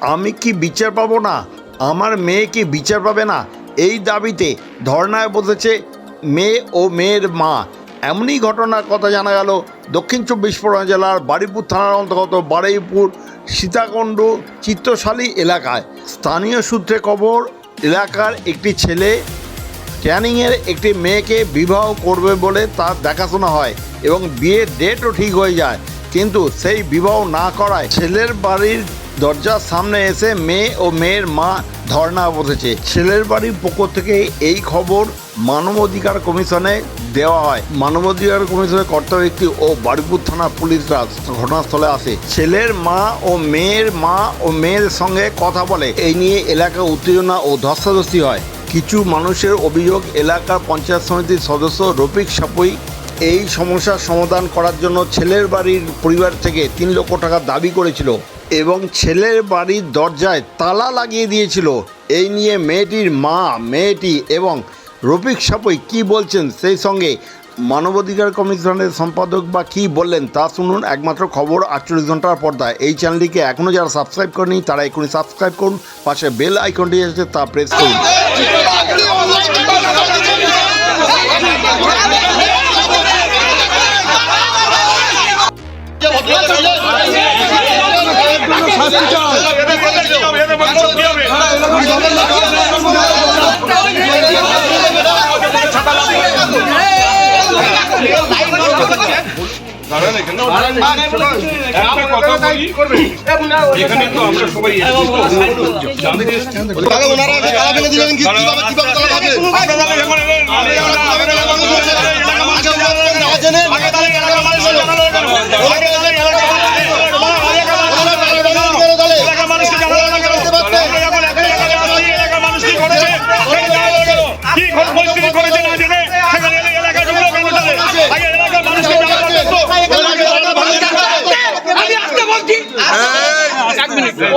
আমি কি বিচার পাবো না? আমার মেয়ে কি বিচার পাবে না? এই দাবিতে ধর্নায় বসেছে মেয়ে ও মেয়ের মা। এমনই ঘটনার কথা জানা গেল দক্ষিণ চব্বিশ পরগনা জেলার বারুইপুর থানার অন্তর্গত বারুইপুর সীতাকুণ্ড চিত্তশালী এলাকায়। স্থানীয় সূত্রে খবর, এলাকার একটি ছেলে ক্যানিংয়ের একটি মেয়েকে বিবাহ করবে বলে তার দেখাশোনা হয় এবং বিয়ের ডেটও ঠিক হয়ে যায়। কিন্তু সেই বিবাহ না করায় ছেলের বাড়ির দরজার সামনে এসে মেয়ে ও মেয়ের মা ধর্ণা বসেছে। ছেলের বাড়ির পক্ষ থেকে এই খবর মানবাধিকার কমিশনে দেওয়া হয়। মানবাধিকার কমিশনের কর্তা ব্যক্তি ও বারুইপুর থানা পুলিশরা ঘটনাস্থলে আসে। ছেলের মা ও মেয়ের মা ও মেয়ের সঙ্গে কথা বলে। এই নিয়ে এলাকা উত্তেজনা ও ধস্তাধস্তি হয়। কিছু মানুষের অভিযোগ এলাকার পঞ্চায়েত সমিতির সদস্য রফিক সাপুই এই সমস্যার সমাধান করার জন্য ছেলের বাড়ির পরিবার থেকে তিন লক্ষ টাকা দাবি করেছিল। এবং ছেলের বাড়ির দরজায় তালা লাগিয়ে দিয়েছিল। এই নিয়ে মেয়েটির মা, মেয়েটি এবং রফিক সাপুই কি বলছেন সেই সঙ্গে মানবাধিকার কমিশনের সম্পাদক বা কি বললেন তা শুনুন। একমাত্র খবর আটচল্লিশ ঘণ্টার পর্দায় এই চ্যানেলটিকে এখনও যারা সাবস্ক্রাইব করেনি, তারা এখনই সাবস্ক্রাইব করুন। পাশে বেল আইকনটি আছে, তা প্রেস করুন। এখানে তো আমরা সবাই এসেছি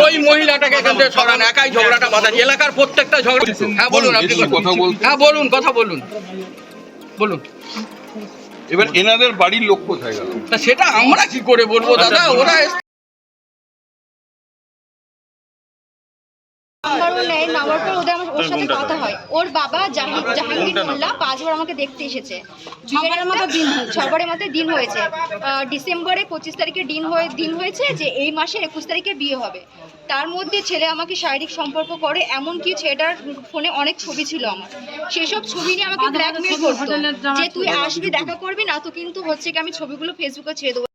ওই মহিলাটাকে এখান থেকে সরান একাই ঝগড়াটা বাঁধান। এলাকার প্রত্যেকটা ঝগড়া হ্যাঁ বলুন আপনি কথা বলুন হ্যাঁ বলুন কথা বলুন। বলুন। এবার এনাদের বাড়ির লোক কোথায় গেল? তা সেটা আমরা কি করে বলব দাদা? ওরা নেয় পর ওদের আমার ওর সাথে কথা হয়। ওর বাবা জাহিদ জাহাঙ্গীর মোল্লা পাঁচবার আমাকে দেখতে এসেছে। ছবারের মতো দিন ছবারের মতো দিন হয়েছে। ডিসেম্বরে পঁচিশ তারিখে দিন হয়ে দিন হয়েছে যে এই মাসের একুশ তারিখে বিয়ে হবে। তার মধ্যে ছেলে আমাকে শারীরিক সম্পর্ক করে এমনকি ছেলেটার ফোনে অনেক ছবি ছিল আমার। সেসব ছবি নিয়ে আমাকে ব্ল্যাকমেল করতো। যে তুই আসবি দেখা করবি না তো কিন্তু হচ্ছে কি আমি ছবিগুলো ফেসবুকে ছেড়ে দেবো।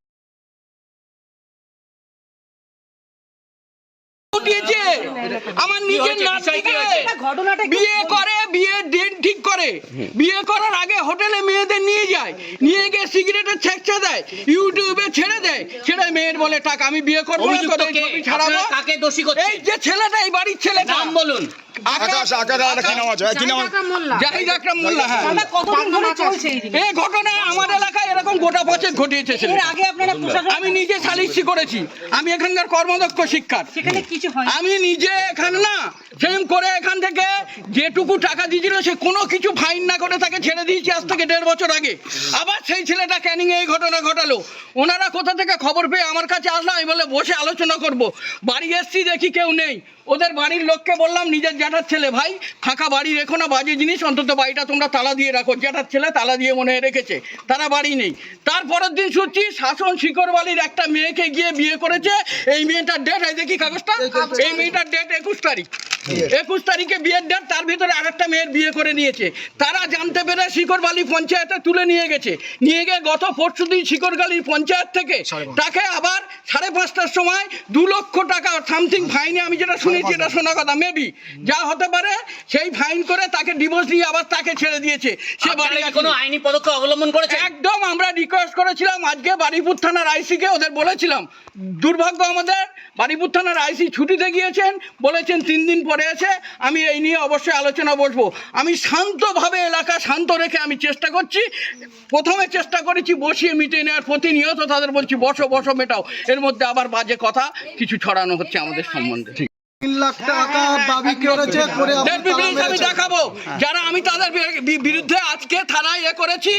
আমার নিজের বিয়ে করে বিয়ে ডেট ঠিক করে। বিয়ে করার আগে হোটেলে মেয়েদের নিয়ে যায়। নিয়ে গিয়ে সিগারেটের ছেঁকচা দেয় ইউটিউবে ছেড়ে দেয়। ছেড়ে মেয়ের বলে টাকা আমি বিয়ে করব না তোদের ছবি ছাড়াবো। কাকে দোষী করছেন? এই যে ছেলেটা এই বাড়ির ছেলেটা নাম বলুন। আকাশ আকাশ আর কি নাম আছে কি নাম? জাহিদ আকরাম মোল্লা হ্যাঁ। এই ঘটনা আমার এলাকায় এরকম গোটা বছর ঘটিয়েছে ছেলেটা। আগে আপনারা আমি নিজে সালিশি করেছি। আমি এখানকার কর্মদক্ষ শিক্ষার সেখানে কিছু হয় আমি নিজে এখানে না সেম করে এখান থেকে যেটুকু টাকা দিয়েছিল সে কোনো কিছু ফাইন না করে তাকে ছেড়ে দিয়েছি আজ থেকে দেড় বছর আগে। আবার সেই ছেলেটা ক্যানিং এই ঘটনা ঘটালো। ওনারা কোথা থেকে খবর পেয়ে আমার কাছে আসলো আমি বলে বসে আলোচনা করব। বাড়ি এসছি দেখি কেউ নেই। ওদের বাড়ির লোককে বললাম নিজের জ্যাঠার ছেলে ভাই ফাঁকা বাড়ি রেখো না বাজে জিনিস অন্তত বাড়িটা তোমরা তালা দিয়ে রাখো। জ্যাঠার ছেলে তালা দিয়ে মনে হয় রেখেছে তারা বাড়ি নেই। তারপরের দিন শুনছি শাসন শিকর বাড়ির একটা মেয়েকে গিয়ে বিয়ে করেছে। এই মেয়েটার ডেট এই দেখি কাগজটা। এই মেয়েটার ডেট একুশ তারিখ একুশ তারিখে বিয়ের ডেট তার ভিতরে আরেকটা মেয়ের বিয়ে করে নিয়েছে। তারা জানতে পেরে শিকরবালি পঞ্চায়েতে তুলে নিয়ে গেছে। নিয়ে গিয়ে গত পরশু দিন শিকরগালির পঞ্চায়েত থেকে তাকে আবার সাড়ে পাঁচটার সময় দু লক্ষ টাকা সামথিং ফাইনে আমি যেটা শুনেছি এটা শোনা কথা মেবি যা হতে পারে সেই ফাইন করে তাকে ডিভোর্স দিয়ে আবার তাকে ছেড়ে দিয়েছে সে বাড়ি কোনো আইনি পদক্ষেপ অবলম্বন করেছে একদম আমরা রিকোয়েস্ট করেছিলাম আজকে বারিপুর থানার আইসিকে ওদের বলেছিলাম। দুর্ভাগ্য আমাদের বারিপুর থানার আইসি ছুটিতে গিয়েছেন বলেছেন তিন দিন পরে এসে আমি এই নিয়ে অবশ্যই আলোচনা বসবো। আমি শান্তভাবে এলাকা শান্ত রেখে আমি চেষ্টা করছি, প্রথমে চেষ্টা করেছি বসিয়ে মিটিয়ে নেওয়ার প্রতিনিয়ত তাদের বলছি, বসো বসো, মেটাও। এর মধ্যে আবার বাজে কথা, কিছু ছড়ানো হচ্ছে আমাদের সম্বন্ধে। তিন লাখ টাকা দাবি করেছে করে আপনি দেখবি তালা প্লিজ আমি দেখাবো। যারা আমি তাদের বিরুদ্ধে আজকে থানায় এ করেছি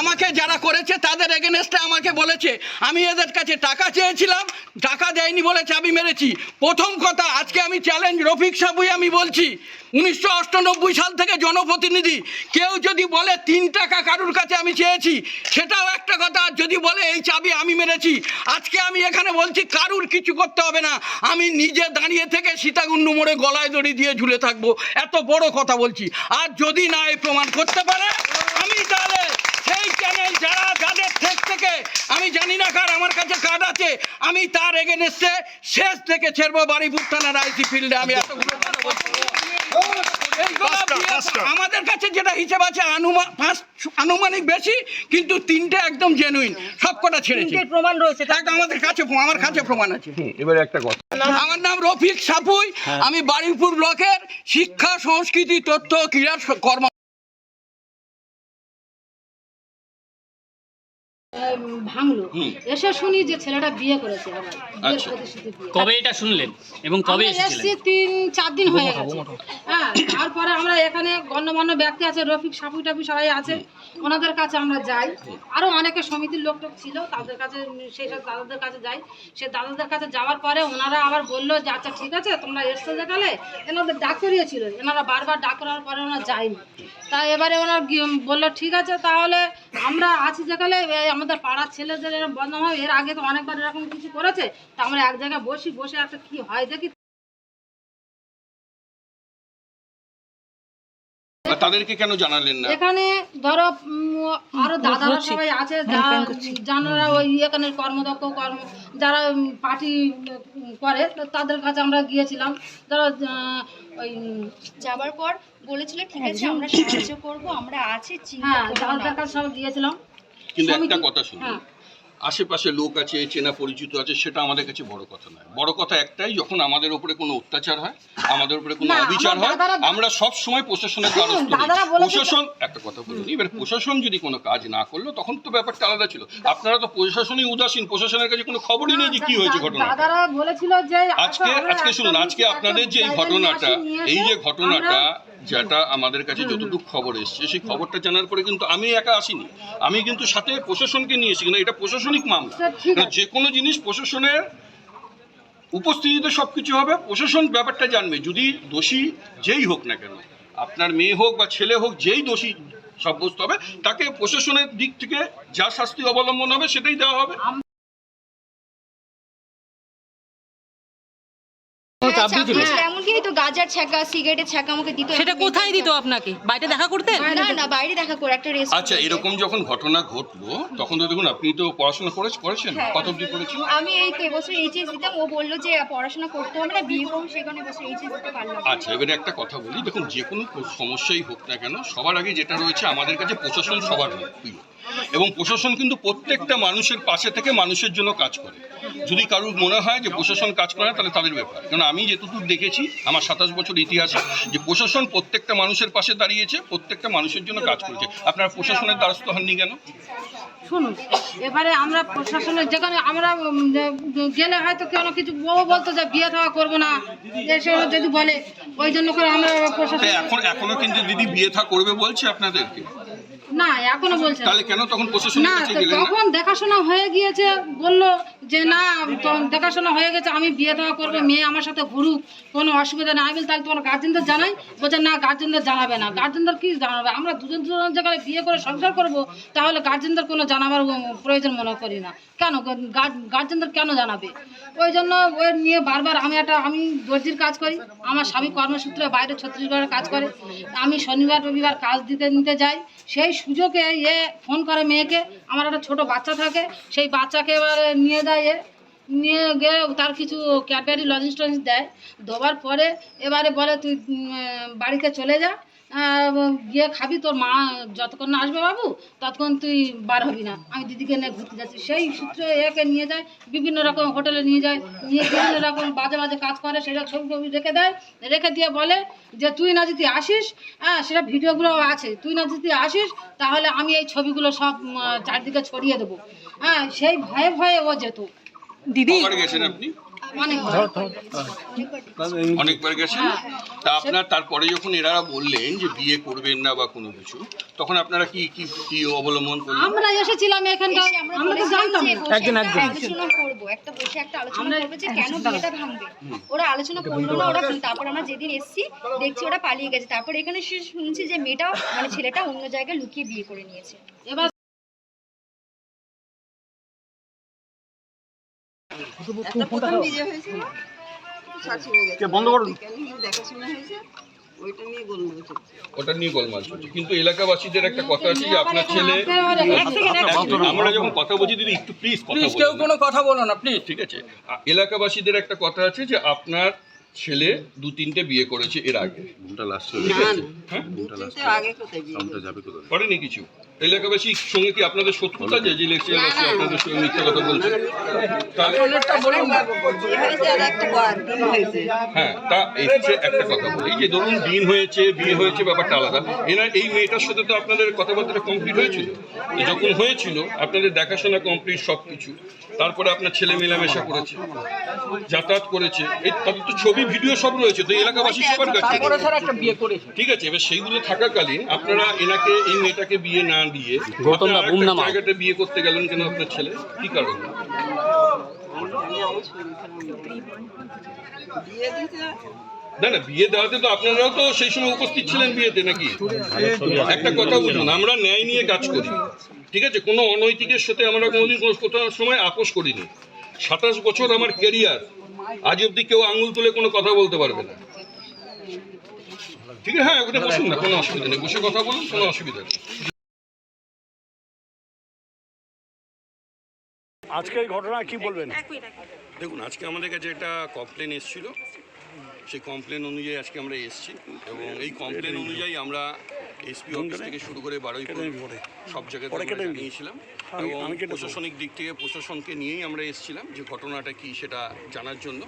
আমাকে যারা করেছে তাদের এগেনস্টে আমাকে বলেছে আমি এদের কাছে টাকা চেয়েছিলাম টাকা দেয়নি বলে চাবি মেরেছি। প্রথম কথা আজকে আমি চ্যালেঞ্জ রফিক সাবুই আমি বলছি উনিশশো সাল থেকে জনপ্রতিনিধি। কেউ যদি বলে তিন টাকা কারুর কাছে আমি চেয়েছি, সেটাও একটা কথা। আর যদি বলে এই চাবি আমি মেরেছি, আজকে আমি এখানে বলছি কারুর কিছু করতে হবে না। আমি নিজে দাঁড়িয়ে থেকে সীতাকুণ্ড মোড়ে গলায় দড়ি দিয়ে ঝুলে থাকব। এত বড় কথা বলছি। আর যদি না এই প্রমাণ করতে পারে, আমি তাহলে সেই চ্যানেল যারা যাদের থেকে থেকে, আমি জানি না কার আমার কাছে কার্ড আছে, আমি তার এগেনস্টে শেষ থেকে ছেড়বো বাড়িপুর থানার আইসি ফিল্ডে আমি এতগুলো কথা বলছি। এইগুলো দিয়ে আমাদের কাছে যেটা হিসেব আছে আনুমান পাঁচ আনুমানিক বেশি কিন্তু তিনটে একদম জেনুইন সবকটা ছেড়েছে। প্রমাণ রয়েছে আমাদের কাছে আমার কাছে প্রমাণ আছে। এবারে একটা কথা। আমার নাম রফিক সাপুই আমি বাড়িপুর ব্লকের শিক্ষা সংস্কৃতি তথ্য ক্রীড়া ক্রীড়ার কর্ম ভাঙলো। এসে শুনি যে ছেলেটা বিয়ে করেছে আবার বিয়ের প্রতিশ্রুতি দিয়ে। কবে এটা শুনলেন এবং কবে আমরা এসেছিলেন? তিন চার দিন হয়ে গেছে। হ্যাঁ তারপরে আমরা এখানে গণ্যমান্য ব্যক্তি আছে রফিক সাপু টাপু সবাই আছে। ওনাদের কাছে আমরা যাই। আরও অনেকে সমিতির লোক টোক ছিল তাদের কাছে সেই সব দাদাদের কাছে যাই। সে দাদাদের কাছে যাওয়ার পরে ওনারা আবার বলল যে আচ্ছা ঠিক আছে তোমরা এসছো যেখানে এনাদের ডাক করিয়েছিল এনারা বারবার ডাক করার পরে ওনারা যায়নি। তা এবারে ওনারা গিয়ে- বলল ঠিক আছে তাহলে আমরা আছি যেখানে এই আমাদের পাড়ার ছেলেদের এরকম বদনাম হয় এর আগে তো অনেকবার এরকম কিছু করেছে তা আমরা এক জায়গায় বসি বসে একটা কি হয় দেখি। তাদেরকে কেন জানালেন না? এখানে ধরো আরও দাদারা সবাই আছে যারা যারা ওই এখানে কর্মদক্ষ কর্ম যারা পার্টি করে তাদের কাছে আমরা গিয়েছিলাম। যারা আহ, ওই যাবার পর বলেছিল ঠিক আছে আমরা সাহায্য করব আমরা আছি হ্যাঁ কাছে সব গিয়েছিলাম। কিন্তু একটা কথা শুনুন। হ্যাঁ। আশেপাশে লোক আছে চেনা পরিচিত আছে সেটা আমাদের কাছে বড় কথা নয়। বড় কথা একটাই যখন আমাদের উপরে কোনো অত্যাচার হয় আমাদের উপরে কোনো অবিচার হয় আমরা সব সময় প্রশাসনের দ্বারস্থ হই। দাদারা প্রশাসন একটা কথা বলুন এবার প্রশাসন যদি কোনো কাজ না করল তখন তো ব্যাপারটা আলাদা ছিল। আপনারা তো প্রশাসনই উদাসীন প্রশাসনের কাছে কোনো খবরই নেই যে কি হয়েছে ঘটনা যে আজকে আজকে শুনুন আজকে আপনাদের যে এই ঘটনাটা এই যে ঘটনাটা যেটা আমাদের কাছে যতটুকু খবর এসছে সেই খবরটা জানার পরে কিন্তু আমি একা আসিনি। আমি কিন্তু সাথে প্রশাসনকে নিয়েছি কিন্তু এটা প্রশাসনিক মামলা। যে কোনো জিনিস প্রশাসনের উপস্থিতিতে সবকিছু হবে প্রশাসন ব্যাপারটা জানবে। যদি দোষী যেই হোক না কেন আপনার মেয়ে হোক বা ছেলে হোক যেই দোষী সাব্যস্ত হবে তাকে প্রশাসনের দিক থেকে যা শাস্তি অবলম্বন হবে সেটাই দেওয়া হবে। চাপ দিয়েছিল। এমনকি এই তো গাজার ছ্যাঁকা সিগারেটের ছ্যাঁকা আমাকে দিত সেটা কোথায় দিত আপনাকে? বাইরে দেখা করতেন? না না বাইরে দেখা করে একটা রেস্ট আচ্ছা এরকম যখন ঘটনা ঘটলো তখন তো দেখুন আপনি তো পড়াশোনা করে করেছেন? হ্যাঁ। কত অব্দি করেছেন? আমি এই তো এবছর এইচএস দিতাম ও বলল যে পড়াশোনা করতে হবে না বিয়ে করুন সেখানে এবছর এইচএস দিতে পারলাম আচ্ছা এবারে একটা কথা বলি দেখুন যে কোনো সমস্যাই হোক না কেন সবার আগে যেটা রয়েছে আমাদের কাছে প্রশাসন সবার প্রিয়। এবং প্রশাসন কিন্তু প্রত্যেকটা মানুষের পাশে থেকে মানুষের জন্য কাজ করে। যদি কারোর মনে হয় যে প্রশাসন কাজ করে না, তাহলে তাদের ব্যাপার। কারণ আমি যেটুকু দেখেছি আমার সাতাশ বছর ইতিহাসে যে প্রশাসন প্রত্যেকটা মানুষের পাশে দাঁড়িয়েছে প্রত্যেকটা মানুষের জন্য কাজ করেছে। আপনারা প্রশাসনের দ্বারস্থ হননি কেন? শুনুন এবারে আমরা প্রশাসনের যেখানে আমরা গেলে হয়তো কেন কিছু বউ বলতো যে বিয়ে থাওয়া করব না এসে যদি বলে ওই জন্য করে আমরা প্রশাসন এখন এখনও কিন্তু দিদি বিয়ে থা করবে বলছে আপনাদেরকে? না এখনও বলছে তাহলে কেন তখন প্রশাসনের না কাছে তো গেলেন না? তখন দেখাশোনা হয়ে গিয়েছে বলল যে না দেখাশোনা হয়ে গেছে, আমি বিয়ে দেওয়া করবে, মেয়ে আমার সাথে ঘুরুক, কোনো অসুবিধা নেই। আমি তাহলে তোমার গার্জেনদের জানাই, বলছে না গার্জেনদের জানাবে না। গার্জেনদের কি জানাবে? আমরা দুজন দুজন জায়গায় বিয়ে করে সংসার করব, তাহলে গার্জেনদের কোনো জানাবার প্রয়োজন মনে করি না। কেন? গার্জেনদের কেন জানাবে? ওই জন্য ওই নিয়ে বারবার আমি একটা, আমি দর্জির কাজ করি, আমার স্বামী কর্মসূত্রে বাইরে ছত্তিশগড়ে কাজ করে। আমি শনিবার, রবিবার কাজ দিতে নিতে যাই, সেই সুযোগে এ ফোন করে মেয়েকে আমার একটা ছোট বাচ্চা থাকে, সেই বাচ্চাকে এবারে নিয়ে যায় নিয়ে গিয়ে তার কিছু ক্যাডবেরি লজেন্স টজেন্স দেয়। দেওয়ার পরে এবারে বলে তুই বাড়িতে চলে যা। গিয়ে খাবি তোর মা যতক্ষণ না আসবে বাবু ততক্ষণ তুই বার হবি না। আমি দিদিকে নিয়ে ঘুরতে যাচ্ছি। সেই সূত্রে একে নিয়ে যায় বিভিন্ন রকম হোটেলে নিয়ে যায় নিয়ে বিভিন্ন রকম বাজে বাজে কাজ করে সেটা ছবি টবি রেখে দেয়। রেখে দিয়ে বলে যে তুই না যদি আসিস হ্যাঁ সেটা ভিডিওগুলো আছে তুই না যদি আসিস তাহলে আমি এই ছবিগুলো সব চারদিকে ছড়িয়ে দেবো। হ্যাঁ সেই ভয়ে ভয়ে ও যেত। দিদি অনেকবার গেছেন তা আপনার তারপরে যখন এরা বললেন যে বিয়ে করবেন না বা কোনো কিছু তখন আপনারা কি কি কি অবলম্বন করলেন? আমরা এসেছিলাম এখানটা আমরা তো জানতাম। যে না। বসে একটা আলোচনা করব একটা বসে একটা আলোচনা করব যে কেন বিয়েটা ভাঙবে। ওরা আলোচনা করল না ওরা তারপর আমরা যেদিন এসেছি দেখছি ওরা পালিয়ে গেছে। তারপর এখানে সে- শুনছি যে মেয়েটা মানে ছেলেটা অন্য জায়গায় লুকিয়ে বিয়ে করে নিয়েছে। এবার বন্ধ করুন। দেখাশোনা হয়েছে। ওটা নিয়ে গোলমাল চলছে। কিন্তু এলাকাবাসীদের একটা কথা আছে যে আপনার ছেলে এক সেকেন্ড এক সেকেন্ড আমরা যখন কথা বলছি দিদি একটু প্লিজ কথা কেউ কোনো কথা বলো না প্লিজ ঠিক আছে। এলাকাবাসীদের একটা কথা আছে যে আপনার ছেলে দু তিনটে বিয়ে করেছে এর আগে। হ্যাঁ করেনি কিছু? এলাকাবাসীর সঙ্গে কি আপনাদের শত্রুতা যে যে এলাকাবাসী আপনাদের সঙ্গে মিথ্যা কথা বলছে হ্যাঁ তা হচ্ছে একটা কথা বলি যে ধরুন দিন হয়েছে বিয়ে হয়েছে ব্যাপারটা আলাদা এনার এই মেয়েটার সাথে তো আপনাদের কথাবার্তা কমপ্লিট হয়েছিল যখন হয়েছিল আপনাদের দেখাশোনা কমপ্লিট সব কিছু তারপরে আপনার ছেলে মেলামেশা করেছে যাতায়াত করেছে এই তাদের তো ছবি ভিডিও সব রয়েছে তো এলাকাবাসী সবার কাছে তারপরে স্যার একটা বিয়ে করেছে ঠিক আছে এবার সেইগুলো থাকাকালীন আপনারা এনাকে এই মেয়েটাকে বিয়ে না দিয়ে গৌতম দা, আপনারা বুম আরেকটা নামাও। বিয়ে করতে গেলেন কেন আপনার ছেলে? কি কারণ? না না বিয়ে দেওয়াতে তো আপনারাও তো সেই সময় উপস্থিত ছিলেন বিয়েতে নাকি? একটা কথা বুঝুন আমরা ন্যায় নিয়ে কাজ করি। ঠিক আছে কোনো অনৈতিকের সাথে আমরা কোনোদিন কোনো কোথাও সময় আপোষ করিনি। সাতাশ বছর আমার ক্যারিয়ার আজ অবধি কেউ আঙুল তুলে কোনো কথা বলতে পারবে না। ঠিক আছে হ্যাঁ ওটা বসুন না কোনো অসুবিধা নেই বসে কথা বলুন কোনো অসুবিধা নেই। আজকে এই ঘটনা কি বলবেন? দেখুন আজকে আমাদের কাছে একটা কমপ্লেন এসেছিল। সেই কমপ্লেন অনুযায়ী আজকে আমরা এসেছি এবং এই কমপ্লেন অনুযায়ী আমরা এসপি অফিস থেকে শুরু করে বারোইপুর সব জায়গায় নিয়েছিলাম এবং প্রশাসনিক দিক থেকে প্রশাসনকে নিয়েই আমরা এসেছিলাম যে ঘটনাটা কি সেটা জানার জন্য।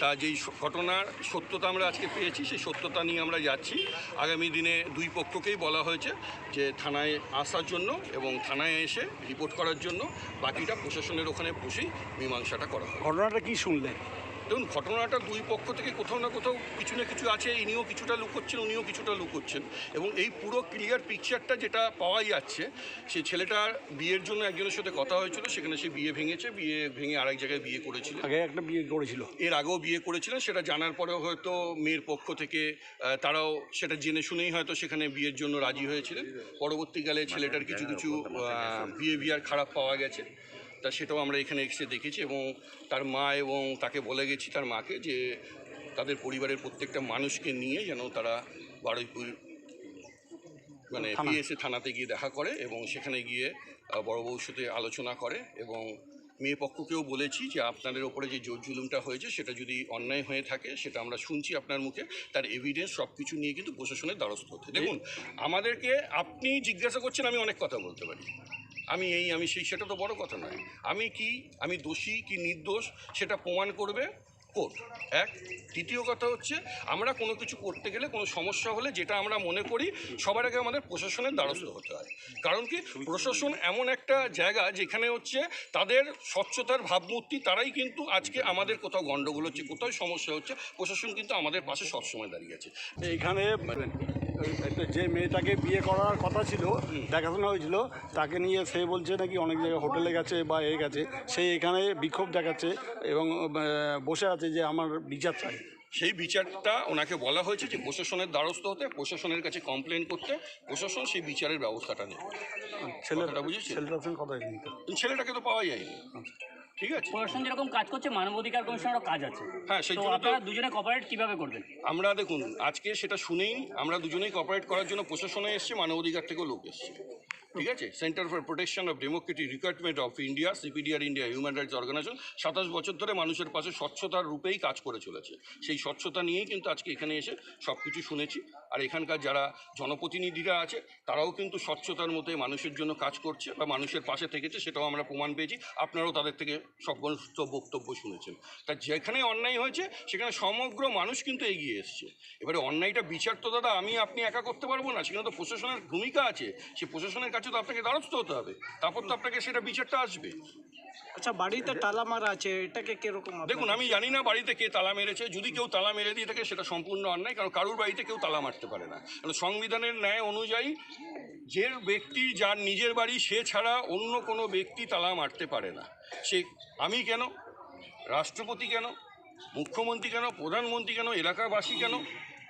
তা যেই ঘটনার সত্যতা আমরা আজকে পেয়েছি সেই সত্যতা নিয়ে আমরা যাচ্ছি। আগামী দিনে দুই পক্ষকেই বলা হয়েছে যে থানায় আসার জন্য এবং থানায় এসে রিপোর্ট করার জন্য বাকিটা প্রশাসনের ওখানে বসেই মীমাংসাটা করা হবে। ঘটনাটা কি শুনলেন দেখুন ঘটনাটা দুই পক্ষ থেকে কোথাও না কোথাও কিছু না কিছু আছে ইনিও কিছুটা লুকোচ্ছেন উনিও কিছুটা লুকোচ্ছেন এবং এই পুরো ক্লিয়ার পিকচারটা যেটা পাওয়া যাচ্ছে সে ছেলেটার বিয়ের জন্য একজনের সাথে কথা হয়েছিল সেখানে সে বিয়ে ভেঙেছে বিয়ে ভেঙে আরেক জায়গায় বিয়ে করেছিল। আগে একটা বিয়ে করেছিল। এর আগেও বিয়ে করেছিলেন সেটা জানার পরেও হয়তো মেয়ের পক্ষ থেকে তারাও সেটা জেনে শুনেই হয়তো সেখানে বিয়ের জন্য রাজি হয়েছিলেন। পরবর্তীকালে ছেলেটার কিছু কিছু বিহেভিয়ার খারাপ পাওয়া গেছে। তা সেটাও আমরা এখানে এসে দেখেছি এবং তার মা এবং তাকে বলে গেছি তার মাকে যে তাদের পরিবারের প্রত্যেকটা মানুষকে নিয়ে যেন তারা বারুইপুর মানে পিএসএ থানাতে গিয়ে দেখা করে এবং সেখানে গিয়ে বড় বউর সাথে আলোচনা করে এবং মেয়ে পক্ষকেও বলেছি যে আপনাদের ওপরে যে জোর জুলুমটা হয়েছে সেটা যদি অন্যায় হয়ে থাকে সেটা আমরা শুনছি আপনার মুখে তার এভিডেন্স সব কিছু নিয়ে কিন্তু প্রশাসনের দ্বারস্থ হতে। দেখুন আমাদেরকে আপনি জিজ্ঞাসা করছেন আমি অনেক কথা বলতে পারি। আমি এই আমি সেই সেটা তো বড় কথা নয়। আমি কি আমি দোষী কি নির্দোষ সেটা প্রমাণ করবে কোর্ট। এক। দ্বিতীয় কথা হচ্ছে আমরা কোনো কিছু করতে গেলে কোনো সমস্যা হলে যেটা আমরা মনে করি সবার আগে আমাদের প্রশাসনের দ্বারস্থ হতে হয়। কারণ কি প্রশাসন এমন একটা জায়গা যেখানে হচ্ছে তাদের স্বচ্ছতার ভাবমূর্তি তারাই কিন্তু আজকে আমাদের কোথাও গণ্ডগোল হচ্ছে কোথাও সমস্যা হচ্ছে প্রশাসন কিন্তু আমাদের পাশে সবসময় দাঁড়িয়ে আছে। এইখানে একটা যে মেয়েটাকে বিয়ে করার কথা ছিল দেখাশোনা হয়েছিল তাকে নিয়ে সে বলছে নাকি অনেক জায়গায় হোটেলে গেছে বা এ গেছে। সে এখানে বিক্ষোভ দেখাচ্ছে এবং বসে আছে যে আমার বিচার চাই। সেই বিচারটা ওনাকে বলা হয়েছে যে প্রশাসনের দ্বারস্থ হতে প্রশাসনের কাছে কমপ্লেন করতে প্রশাসন সেই বিচারের ব্যবস্থাটা নেবে। ছেলেটা বুঝেছি? কথা ছেলেটাকে তো পাওয়া যায়নি। ঠিক আছে। প্রশাসন যেরকম কাজ করছে মানবাধিকার কমিশনেরও কাজ আছে। হ্যাঁ সেই জন্য আপনারা দুজনে কপারেট কীভাবে করবেন? আমরা দেখুন আজকে সেটা শুনেই আমরা দুজনেই কপারেট করার জন্য প্রশাসনে এসছে মানবাধিকার থেকেও লোক এসছে। ঠিক আছে? Centre for protection of democratic recruitment of India CPDR India human rights organisation সাতাশ বছর ধরে মানুষের পাশে স্বচ্ছতার রূপেই কাজ করে চলেছে। সেই স্বচ্ছতা নিয়েই কিন্তু আজকে এখানে এসে সব কিছু শুনেছি। আর এখানকার যারা জনপ্রতিনিধিরা আছে তারাও কিন্তু স্বচ্ছতার মধ্যে মানুষের জন্য কাজ করছে বা মানুষের পাশে থেকেছে সেটাও আমরা প্রমাণ পেয়েছি। আপনারাও তাদের থেকে সমস্ত বক্তব্য শুনেছেন। তা যেখানে অন্যায় হয়েছে সেখানে সমগ্র মানুষ কিন্তু এগিয়ে এসছে। এবারে অন্যায়টা বিচার তো দাদা আমি আপনি একা করতে পারব না। সেখানে তো প্রশাসনের ভূমিকা আছে। সে প্রশাসনের কাছে কাছে তো আপনাকে দ্বারস্থ হতে হবে। তারপর তো আপনাকে সেটা বিচারটা আসবে। আচ্ছা বাড়িতে তালা মারা আছে এটাকে কীরকম দেখুন আমি জানি না বাড়িতে কে তালা মেরেছে। যদি কেউ তালা মেরে দিয়ে থাকে সেটা সম্পূর্ণ অন্যায় কারণ কারুর বাড়িতে কেউ তালা মারতে পারে না। কারণ সংবিধানের ন্যায় অনুযায়ী যে ব্যক্তি যার নিজের বাড়ি সে ছাড়া অন্য কোনো ব্যক্তি তালা মারতে পারে না। সে আমি কেন? রাষ্ট্রপতি কেন? মুখ্যমন্ত্রী কেন? প্রধানমন্ত্রী কেন? এলাকাবাসী কেন?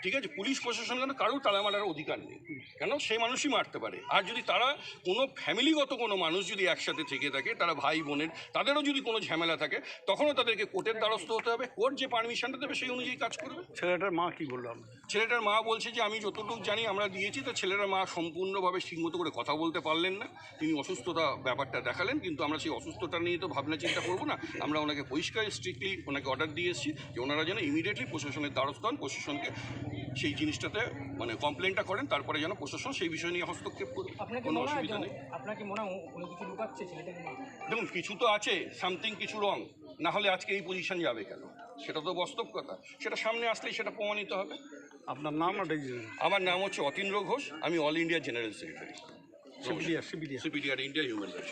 ঠিক আছে পুলিশ প্রশাসন কেন? কারোর তালা মারার অধিকার নেই। কেন? সে মানুষই মারতে পারে। আর যদি তারা কোনো ফ্যামিলিগত কোনো মানুষ যদি একসাথে থেকে থাকে তারা ভাই বোনের তাদেরও যদি কোনো ঝামেলা থাকে তখনও তাদেরকে কোর্টের দ্বারস্থ হতে হবে। কোর্ট যে পারমিশনটা দেবে সেই অনুযায়ী কাজ করবে। ছেলেটার মা কি বললাম ছেলেটার মা বলছে যে আমি যতটুকু জানি আমরা দিয়েছি তো ছেলেটার মা সম্পূর্ণভাবে ঠিকমতো করে কথা বলতে পারলেন না। তিনি অসুস্থতা ব্যাপারটা দেখালেন কিন্তু আমরা সেই অসুস্থতা নিয়ে তো ভাবনা চিন্তা করব না। আমরা ওনাকে পরিষ্কার স্ট্রিক্টলি ওনাকে অর্ডার দিয়ে এসেছি যে ওনারা যেন ইমিডিয়েটলি প্রশাসনের দ্বারস্থ হন প্রশাসনকে সেই জিনিসটাতে মানে কমপ্লেনটা করেন তারপরে যেন প্রশাসন সেই বিষয় নিয়ে হস্তক্ষেপ করবে কোনো অসুবিধা নেই। আপনাকে মনে হয় কিছু লুকাচ্ছে দেখুন কিছু তো আছে সামথিং কিছু রং না হলে আজকে এই পজিশন যাবে কেন? সেটা তো বাস্তব কথা। সেটা সামনে আসলেই সেটা প্রমাণিত হবে। আপনার নাম না আমার নাম হচ্ছে অতীন্দ্র ঘোষ আমি all India general secretary CPDR CPDR CPDR India human rights